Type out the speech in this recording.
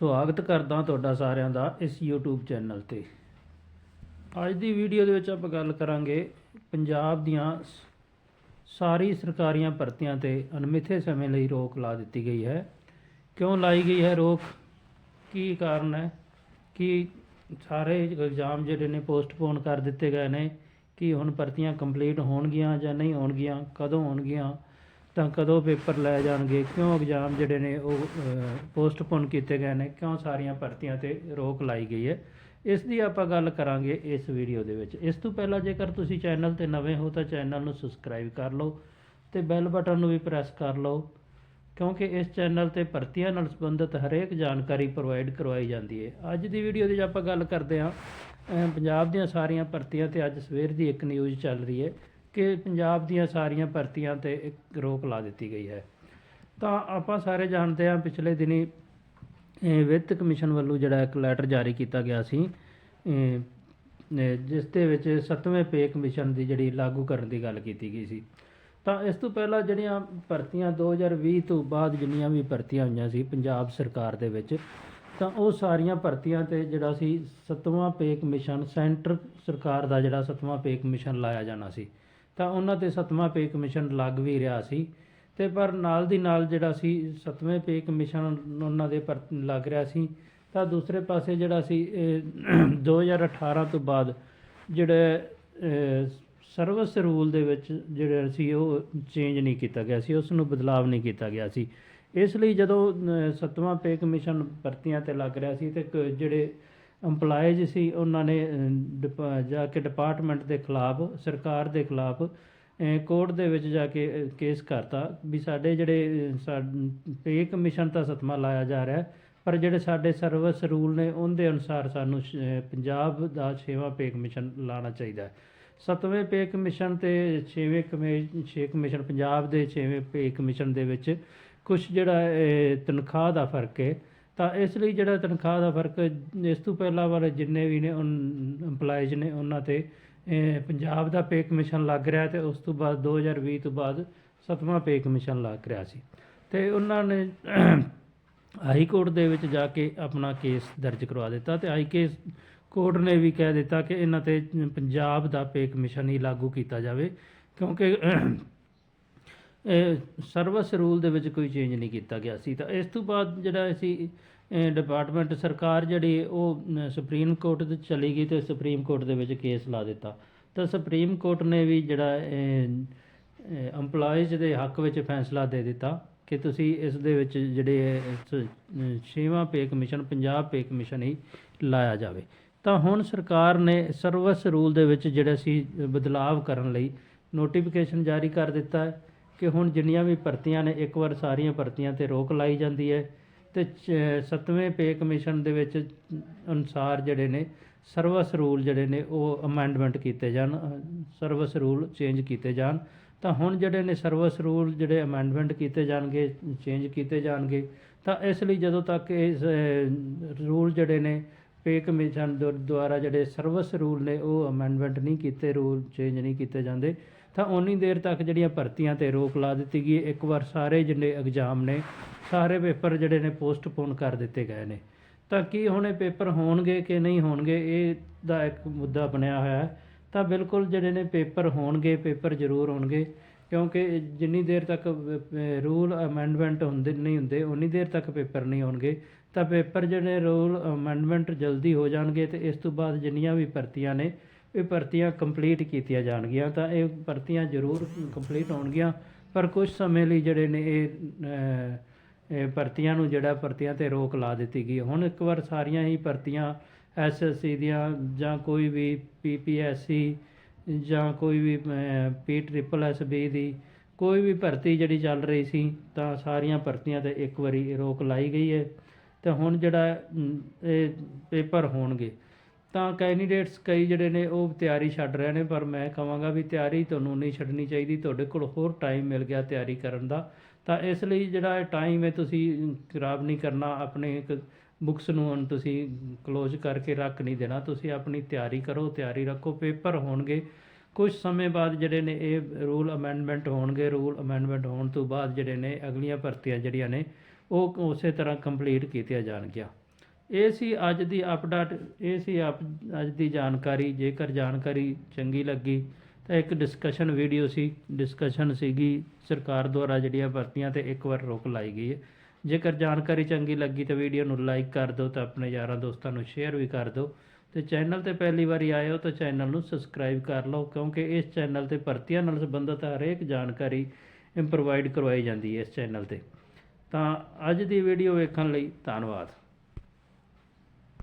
ਸਵਾਗਤ ਕਰਦਾ ਤੁਹਾਡਾ ਸਾਰਿਆਂ ਦਾ ਇਸ YouTube ਚੈਨਲ ਤੇ। ਅੱਜ ਦੀ ਵੀਡੀਓ ਦੇ ਵਿੱਚ ਆਪਾਂ ਗੱਲ ਕਰਾਂਗੇ ਪੰਜਾਬ ਦੀਆਂ ਸਾਰੀ ਸਰਕਾਰੀਆਂ ਭਰਤੀਆਂ ਤੇ ਅਣਮਿੱਥੇ ਸਮੇਂ ਲਈ ਰੋਕ ਲਾ ਦਿੱਤੀ ਗਈ ਹੈ। ਕਿਉਂ ਲਾਈ ਗਈ ਹੈ ਰੋਕ? ਕੀ ਕਾਰਨ ਹੈ? ਕਿ ਸਾਰੇ ਇਗਜ਼ਾਮ ਜਿਹੜੇ ਨੇ ਪੋਸਟਪੋਨ ਕਰ ਦਿੱਤੇ ਗਏ ਨੇ? ਕਿ ਹੁਣ ਭਰਤੀਆਂ ਕੰਪਲੀਟ ਹੋਣਗੀਆਂ ਜਾਂ ਨਹੀਂ ਹੋਣਗੀਆਂ? ਕਦੋਂ ਹੋਣਗੀਆਂ? ਤਾਂ ਕਦੋਂ ਪੇਪਰ ਲੈ ਜਾਣਗੇ? ਕਿਉਂ ਐਗਜ਼ਾਮ ਜਿਹੜੇ ਨੇ ਉਹ ਪੋਸਟਪੋਨ ਕੀਤੇ ਗਏ ਨੇ? ਕਿਉਂ ਸਾਰੀਆਂ ਭਰਤੀਆਂ ਤੇ ਰੋਕ ਲਾਈ ਗਈ ਹੈ? ਇਸ ਦੀ ਆਪਾਂ ਗੱਲ ਕਰਾਂਗੇ ਇਸ ਵੀਡੀਓ ਦੇ ਵਿੱਚ। ਇਸ ਤੋਂ ਪਹਿਲਾਂ ਜੇਕਰ ਤੁਸੀਂ ਚੈਨਲ ਤੇ ਨਵੇਂ ਹੋ ਤਾਂ ਚੈਨਲ ਨੂੰ ਸਬਸਕ੍ਰਾਈਬ ਕਰ ਲਓ ਤੇ ਬੈਲ ਬਟਨ ਨੂੰ ਵੀ ਪ੍ਰੈਸ ਕਰ ਲਓ, ਕਿਉਂਕਿ ਇਸ ਚੈਨਲ ਤੇ ਭਰਤੀਆਂ ਨਾਲ ਸੰਬੰਧਿਤ ਹਰੇਕ ਜਾਣਕਾਰੀ ਪ੍ਰੋਵਾਈਡ ਕਰਵਾਈ ਜਾਂਦੀ ਹੈ। ਅੱਜ ਦੀ ਵੀਡੀਓ ਦੇ ਵਿੱਚ ਆਪਾਂ ਗੱਲ ਕਰਦੇ ਹਾਂ ਪੰਜਾਬ ਦੀਆਂ ਸਾਰੀਆਂ ਭਰਤੀਆਂ ਤੇ ਅੱਜ ਸਵੇਰ ਦੀ ਇੱਕ ਨਿਊਜ਼ ਚੱਲ ਰਹੀ ਹੈ। ਕਿ ਪੰਜਾਬ ਦੀਆਂ ਸਾਰੀਆਂ ਭਰਤੀਆਂ ਤੇ ਇੱਕ ਰੋਕ ਲਾ ਦਿੱਤੀ ਗਈ ਹੈ। ਤਾਂ ਆਪਾਂ ਸਾਰੇ ਜਾਣਦੇ ਹਾਂ ਪਿਛਲੇ ਦਿਨੀ ਵਿੱਤ ਕਮਿਸ਼ਨ ਵੱਲੋਂ ਜਿਹੜਾ ਇੱਕ ਲੈਟਰ ਜਾਰੀ ਕੀਤਾ ਗਿਆ ਸੀ ਜਿਸ ਦੇ ਵਿੱਚ ਸੱਤਵੇਂ ਪੇ ਕਮਿਸ਼ਨ ਦੀ ਜਿਹੜੀ ਲਾਗੂ ਕਰਨ ਦੀ ਗੱਲ ਕੀਤੀ ਗਈ ਸੀ। ਤਾਂ ਇਸ ਤੋਂ ਪਹਿਲਾਂ ਜਿਹੜੀਆਂ ਭਰਤੀਆਂ 2020 ਤੋਂ ਬਾਅਦ ਜਿੰਨੀਆਂ ਵੀ ਭਰਤੀਆਂ ਹੋਈਆਂ ਸੀ ਪੰਜਾਬ ਸਰਕਾਰ ਦੇ ਵਿੱਚ, ਤਾਂ ਉਹ ਸਾਰੀਆਂ ਭਰਤੀਆਂ ਤੇ ਜਿਹੜਾ ਸੀ ਸੱਤਵਾਂ ਪੇ ਕਮਿਸ਼ਨ ਸੈਂਟਰ ਸਰਕਾਰ ਦਾ ਜਿਹੜਾ ਸੱਤਵਾਂ ਪੇ ਕਮਿਸ਼ਨ ਲਾਇਆ ਜਾਣਾ ਸੀ। ਤਾਂ ਉਹਨਾਂ ਤੇ ਸੱਤਵਾਂ ਪੇ ਕਮਿਸ਼ਨ ਲੱਗ ਵੀ ਰਿਹਾ ਸੀ। ਤੇ ਪਰ ਨਾਲ ਦੀ ਨਾਲ ਜਿਹੜਾ ਸੀ ਸੱਤਵੇਂ ਪੇ ਕਮਿਸ਼ਨ ਉਹਨਾਂ ਦੇ ਪਰ ਲੱਗ ਰਿਹਾ ਸੀ। ਤਾਂ ਦੂਸਰੇ ਪਾਸੇ ਜਿਹੜਾ ਸੀ ਇਹ 2018 ਤੋਂ ਬਾਅਦ ਜਿਹੜੇ ਸਰਵਿਸ ਰੂਲ ਦੇ ਵਿੱਚ ਜਿਹੜਾ ਸੀ ਉਹ ਚੇਂਜ ਨਹੀਂ ਕੀਤਾ ਗਿਆ ਸੀ ਉਸ ਨੂੰ ਬਦਲਾਵ ਨਹੀਂ ਕੀਤਾ ਗਿਆ ਸੀ। ਇਸ ਲਈ ਜਦੋਂ ਅਹ, ਸੱਤਵਾਂ ਪੇ ਕਮਿਸ਼ਨ ਭਰਤੀਆਂ ਤੇ ਲੱਗ ਰਿਹਾ ਸੀ ਤੇ ਕ- ਜਿਹੜੇ ਇੰਪਲਾਈਜ਼ ਸੀ ਉਹਨਾਂ ਨੇ ਅਹ, ਜਾ ਕੇ ਡਿਪਾਰਟਮੈਂਟ ਦੇ ਖਿਲਾਫ ਸਰਕਾਰ ਦੇ ਖਿਲਾਫ ਕੋਰਟ ਦੇ ਵਿੱਚ ਜਾ ਕੇ ਕੇਸ ਕਰਤਾ ਵੀ ਸਾਡੇ ਜਿਹੜੇ ਪੇ ਕਮਿਸ਼ਨ ਤਾਂ ਸਤਮਾ ਲਾਇਆ ਜਾ ਰਿਹਾ ਪਰ ਜਿਹੜੇ ਸਾਡੇ ਸਰਵਿਸ ਰੂਲ ਨੇ ਉਹਦੇ ਅਨੁਸਾਰ ਸਾਨੂੰ ਸ਼- ਪੰਜਾਬ ਦਾ ਛੇਵਾਂ ਪੇ ਕਮਿਸ਼ਨ ਲਾਣਾ ਚਾਹੀਦਾ ਹੈ। ਸੱਤਵੇਂ ਪੇ ਕਮਿਸ਼ਨ ਤੇ ਛੇਵੇਂ ਕਮੇ ਛੇ ਕਮਿਸ਼ਨ ਪੰਜਾਬ ਦੇ ਛੇਵੇਂ ਪੇ ਕਮਿਸ਼ਨ ਦੇ ਵਿੱਚ ਕੁਝ ਜਿਹੜਾ ਤਨਖਾਹ ਦਾ ਫ਼ਰਕ ਹੈ ਤਾਂ ਇਸ ਲਈ ਜਿਹੜਾ ਤਨਖਾਹ ਦਾ ਫ਼ਰਕ ਇਸ ਤੋਂ ਪਹਿਲਾਂ ਵਾਲੇ ਜਿੰਨੇ ਵੀ ਨੇ EMPLOYEES ਨੇ ਉਹਨਾਂ ਤੇ ਪੰਜਾਬ ਦਾ ਪੇ ਕਮਿਸ਼ਨ ਲੱਗ ਰਿਹਾ ਤੇ ਉਸ ਤੋਂ ਬਾਅਦ 2020 ਤੋਂ ਬਾਅਦ ਸੱਤਵਾਂ ਪੇ ਕਮਿਸ਼ਨ ਲੱਗ ਰਿਹਾ ਸੀ। ਤੇ ਉਹਨਾਂ ਨੇ ਹਾਈ ਕੋਰਟ ਦੇ ਵਿੱਚ ਜਾ ਕੇ ਆਪਣਾ ਕੇਸ ਦਰਜ ਕਰਵਾ ਦਿੱਤਾ ਤੇ ਹਾਈ ਕੇਸ ਕੋਰਟ ਨੇ ਵੀ ਕਹਿ ਦਿੱਤਾ ਕਿ ਇਹਨਾਂ ਤੇ ਪੰਜਾਬ ਦਾ ਪੇ ਕਮਿਸ਼ਨ ਹੀ ਲਾਗੂ ਕੀਤਾ ਜਾਵੇ ਕਿਉਂਕਿ ਸਰਵਿਸ ਰੂਲ ਦੇ ਵਿੱਚ ਕੋਈ ਚੇਂਜ ਨਹੀਂ ਕੀਤਾ ਗਿਆ ਸੀ। ਤਾਂ ਇਸ ਤੋਂ ਬਾਅਦ ਜਿਹੜਾ ਅਸੀਂ ਡਿਪਾਰਟਮੈਂਟ ਸਰਕਾਰ ਜਿਹੜੀ ਉਹ ਸੁਪਰੀਮ ਕੋਰਟ ਦੇ ਚਲੀ ਗਈ ਤੇ ਸੁਪਰੀਮ ਕੋਰਟ ਦੇ ਵਿੱਚ ਕੇਸ ਲਾ ਦਿੱਤਾ। ਤਾਂ ਸੁਪਰੀਮ ਕੋਰਟ ਨੇ ਵੀ ਜਿਹੜਾ EMPLOYEES ਦੇ ਹੱਕ ਵਿੱਚ ਫੈਸਲਾ ਦੇ ਦਿੱਤਾ ਕਿ ਤੁਸੀਂ ਇਸ ਦੇ ਵਿੱਚ ਜਿਹੜੇ ਇਸ, ਛੇਵਾਂ pay commission Punjab pay commission ਹੀ ਲਾਇਆ ਜਾਵੇ। ਤਾਂ ਹੁਣ ਸਰਕਾਰ ਨੇ ਸਰਵਿਸ ਰੂਲ ਦੇ ਵਿੱਚ ਜਿਹੜਾ ਸੀ ਬਦਲਾਵ ਕਰਨ ਲਈ ਨੋਟੀਫਿਕੇਸ਼ਨ ਜਾਰੀ ਕਰ ਦਿੱਤਾ ਹੈ। ਕਿ ਹੁਣ ਜਿੰਨੀਆਂ ਵੀ ਭਰਤੀਆਂ ਨੇ, ਇੱਕ ਵਾਰ ਸਾਰੀਆਂ ਭਰਤੀਆਂ ਤੇ ਰੋਕ ਲਾਈ ਜਾਂਦੀ ਹੈ ਤੇ ਚ- ਸੱਤਵੇਂ ਪੇ ਕਮਿਸ਼ਨ ਦੇ ਵਿੱਚ ਅਨੁਸਾਰ ਜਿਹੜੇ ਨੇ, ਸਰਵਿਸ ਰੂਲ ਜਿਹੜੇ ਨੇ, ਉਹ ਅਮੈਂਡਮੈਂਟ ਕੀਤੇ ਜਾਣ ਸਰਵਿਸ ਰੂਲ ਚੇਂਜ ਕੀਤੇ ਜਾਣ। ਤਾਂ ਹੁਣ ਜਿਹੜੇ ਨੇ ਸਰਵਿਸ ਰੂਲ ਜਿਹੜੇ ਅਮੈਂਡਮੈਂਟ ਕੀਤੇ ਜਾਣਗੇ ਚੇਂਜ ਕੀਤੇ ਜਾਣਗੇ, ਤਾਂ ਇਸ ਲਈ ਜਦੋਂ ਤੱਕ ਇਹ ਰੂਲ ਜਿਹੜੇ ਨੇ ਪੇ ਕਮਿਸ਼ਨ ਦੁਆਰਾ ਜਿਹੜੇ ਸਰਵਿਸ ਰੂਲ ਨੇ, ਉਹ ਅਮੈਂਡਮੈਂਟ ਨਹੀਂ ਕੀਤੇ, ਰੂਲ ਚੇਂਜ ਨਹੀਂ ਕੀਤੇ ਜਾਂਦੇ। ਤਾਂ ਉਨੀ ਦੇਰ ਤੱਕ ਜਿਹੜੀਆਂ ਭਰਤੀਆਂ ਤੇ ਰੋਕ ਲਾ ਦਿੱਤੀ ਗਈ ਇੱਕ ਵਾਰ ਸਾਰੇ ਜਿਹੜੇ ਐਗਜ਼ਾਮ ਨੇ, ਸਾਰੇ ਪੇਪਰ ਜਿਹੜੇ ਨੇ ਪੋਸਟਪੋਨ ਕਰ ਦਿੱਤੇ ਗਏ ਨੇ। ਤਾਂ ਕੀ ਹੁਣੇ ਪੇਪਰ ਹੋਣਗੇ ਕਿ ਨਹੀਂ ਹੋਣਗੇ, ਇਹ ਦਾ ਇੱਕ ਮੁੱਦਾ ਬਣਿਆ ਹੋਇਆ ਹੈ। ਤਾਂ ਬਿਲਕੁਲ ਜਿਹੜੇ ਨੇ ਪੇਪਰ ਹੋਣਗੇ, ਪੇਪਰ ਜ਼ਰੂਰ ਹੋਣਗੇ। ਕਿਉਂਕਿ ਜਿੰਨੀ ਦੇਰ ਤੱਕ ਰੂਲ ਅਮੈਂਡਮੈਂਟ ਹੁੰਦੇ, ਨਹੀਂ ਹੁੰਦੇ, ਉਨੀ ਦੇਰ ਤੱਕ ਪੇਪਰ ਨਹੀਂ ਹੋਣਗੇ। ਤਾਂ ਪੇਪਰ ਜਿਹੜੇ ਰੂਲ ਅਮੈਂਡਮੈਂਟ ਜਲਦੀ ਹੋ ਜਾਣਗੇ ਤੇ ਇਸ ਤੋਂ ਬਾਅਦ ਜਿੰਨੀਆਂ ਵੀ ਭਰਤੀਆਂ ਨੇ, ਇਹ ਭਰਤੀਆਂ ਕੰਪਲੀਟ ਕੀਤੀਆਂ ਜਾਣਗੀਆਂ। ਤਾਂ ਇਹ ਭਰਤੀਆਂ ਜ਼ਰੂਰ ਕੰਪਲੀਟ ਹੋਣਗੀਆਂ, ਪਰ ਕੁਝ ਸਮੇਂ ਲਈ ਜਿਹੜੇ ਨੇ ਇਹ ਇਹ ਭਰਤੀਆਂ ਨੂੰ ਜਿਹੜਾ ਭਰਤੀਆਂ ਤੇ ਰੋਕ ਲਾ ਦਿੱਤੀ ਗਈ। ਹੁਣ ਇੱਕ ਵਾਰ ਸਾਰੀਆਂ ਹੀ ਭਰਤੀਆਂ ਐਸਐਸਸੀ ਦੀਆਂ ਜਾਂ ਕੋਈ ਵੀ ਪੀਪੀਐਸਸੀ ਜਾਂ ਕੋਈ ਵੀ ਪੀ ਟ੍ਰਿਪਲ ਐਸ ਬੀ ਦੀ ਕੋਈ ਵੀ ਭਰਤੀ ਜਿਹੜੀ ਚੱਲ ਰਹੀ ਸੀ, ਤਾਂ ਸਾਰੀਆਂ ਭਰਤੀਆਂ ਤੇ ਇੱਕ ਵਾਰੀ ਰੋਕ ਲਾਈ ਗਈ ਹੈ ਤੇ ਹੁਣ ਜਿਹੜਾ ਇਹ ਪੇਪਰ ਹੋਣਗੇ। ਤਾਂ ਕੈਂਡੀਡੇਟਸ ਕਈ ਜਿਹੜੇ ਨੇ, ਉਹ ਤਿਆਰੀ ਛੱਡ ਰਹੇ ਨੇ, ਪਰ ਮੈਂ ਕਹਾਂਗਾ ਵੀ ਤਿਆਰੀ ਤੁਹਾਨੂੰ ਨਹੀਂ ਛੱਡਣੀ ਚਾਹੀਦੀ, ਤੁਹਾਡੇ ਕੋਲ ਹੋਰ ਟਾਈਮ ਮਿਲ ਗਿਆ ਤਿਆਰੀ ਕਰਨ ਦਾ। ਤਾਂ ਇਸ ਲਈ ਜਿਹੜਾ ਇਹ ਟਾਈਮ ਹੈ ਤੁਸੀਂ ਖਰਾਬ ਨਹੀਂ ਕਰਨਾ, ਆਪਣੇ ਇੱਕ ਬੁੱਕਸ ਨੂੰ ਹੁਣ ਤੁਸੀਂ ਕਲੋਜ਼ ਕਰਕੇ ਰੱਖ ਨਹੀਂ ਦੇਣਾ, ਤੁਸੀਂ ਆਪਣੀ ਤਿਆਰੀ ਕਰੋ, ਤਿਆਰੀ ਰੱਖੋ, ਪੇਪਰ ਹੋਣਗੇ। ਕੁਝ ਸਮੇਂ ਬਾਅਦ ਜਿਹੜੇ ਨੇ ਇਹ ਰੂਲ ਅਮੈਂਡਮੈਂਟ ਹੋਣਗੇ ਰੂਲ ਅਮੈਂਡਮੈਂਟ ਹੋਣ ਤੋਂ ਬਾਅਦ ਜਿਹੜੇ ਨੇ ਅਗਲੀਆਂ ਭਰਤੀਆਂ ਜਿਹੜੀਆਂ ਨੇ, ਉਹ ਉਸੇ ਤਰ੍ਹਾਂ ਕੰਪਲੀਟ ਕੀਤੀਆਂ ਜਾਣਗੀਆਂ। ਇਹ ਸੀ ਅੱਜ ਦੀ ਅਪਡੇਟ ਇਹ ਸੀ ਅਪ ਅੱਜ ਦੀ ਜਾਣਕਾਰੀ। ਜੇਕਰ ਜਾਣਕਾਰੀ ਚੰਗੀ ਲੱਗੀ ਤਾਂ ਇੱਕ ਡਿਸਕਸ਼ਨ ਵੀਡੀਓ ਸੀ। ਡਿਸਕਸ਼ਨ ਸੀਗੀ, ਸਰਕਾਰ ਦੁਆਰਾ ਜਿਹੜੀਆਂ ਭਰਤੀਆਂ ਤੇ ਇੱਕ ਵਾਰ ਰੋਕ ਲਾਈ ਗਈ ਹੈ। ਜੇਕਰ ਜਾਣਕਾਰੀ ਚੰਗੀ ਲੱਗੀ ਤਾਂ ਵੀਡੀਓ ਨੂੰ ਲਾਈਕ ਕਰ ਦਿਓ ਤਾਂ ਆਪਣੇ ਯਾਰਾਂ ਦੋਸਤਾਂ ਨੂੰ ਸ਼ੇਅਰ ਵੀ ਕਰ ਦਿਓ। ਤੇ ਚੈਨਲ ਤੇ ਪਹਿਲੀ ਵਾਰੀ ਆਏ ਹੋ ਤਾਂ ਚੈਨਲ ਨੂੰ ਸਬਸਕ੍ਰਾਈਬ ਕਰ ਲਓ, ਕਿਉਂਕਿ ਇਸ ਚੈਨਲ ਤੇ ਭਰਤੀਆਂ ਨਾਲ ਸੰਬੰਧਿਤ ਹਰੇਕ ਜਾਣਕਾਰੀ ਪ੍ਰੋਵਾਈਡ ਕਰਵਾਈ ਜਾਂਦੀ ਹੈ ਇਸ ਚੈਨਲ ਤੇ। ਤਾਂ ਅੱਜ ਦੀ ਵੀਡੀਓ ਵੇਖਣ ਲਈ ਧੰਨਵਾਦ।